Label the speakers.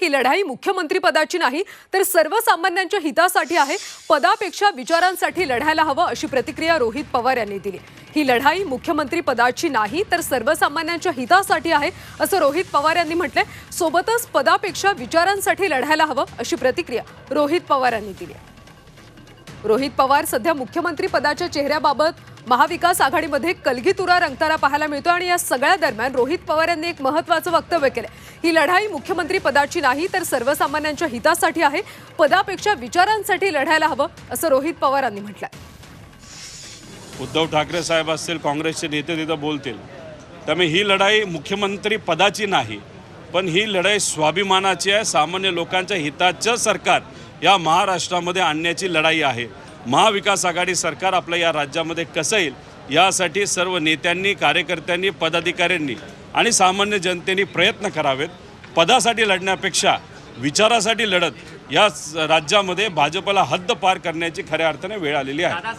Speaker 1: ही लढाई मुख्यमंत्रीपदाची नाही तर सर्वसामान्यांच्या हितासाठी आहे. पदापेक्षा विचारांसाठी लढायला हवं अशी प्रतिक्रिया रोहित पवार यांनी दिली. ही लढाई मुख्यमंत्री पदाची नाही तर सर्वसामान्यांच्या हितासाठी आहे असं रोहित पवार यांनी म्हटलंय. सोबतच पदापेक्षा विचारांसाठी लढायला हवं अशी प्रतिक्रिया रोहित पवार यांनी दिली रोहित पवार सध्या मुख्यमंत्री पदाच्या चेहऱ्याबाबत महाविकास आघाडीमध्ये कलगीतुरा रंगताना पाहायला मिळतो आणि या सगळ्या दरम्यान रोहित पवार यांनी एक महत्वाचं वक्तव्य केलं. ही लढाई मुख्यमंत्री पदाची नाही तर सर्वसामान्यांच्या हितासाठी आहे. पदापेक्षा विचारांसाठी लढायला हवं असं रोहित पवार यांनी म्हटलंय.
Speaker 2: उद्धव ठाकरे साहेब असतील काँग्रेसचे नेते तिथं बोलतील. त्यामुळे ही लढाई मुख्यमंत्री पदाची नाही पण ही लढाई स्वाभिमानाची आहे. सामान्य लोकांच्या हिताचं सरकार या महाराष्ट्रामध्ये आणण्याची लढाई आहे. महाविकास आघाडी सरकार आपलं या राज्यामध्ये कसं येईल यासाठी सर्व नेत्यांनी कार्यकर्त्यांनी पदाधिकाऱ्यांनी आणि सामान्य जनतेने प्रयत्न करावेत. पदासाठी लढण्यापेक्षा विचारासाठी लढत या राज्यामध्ये भाजपला हद्द पार करण्याची खऱ्या अर्थाने वेळ आलेली आहे.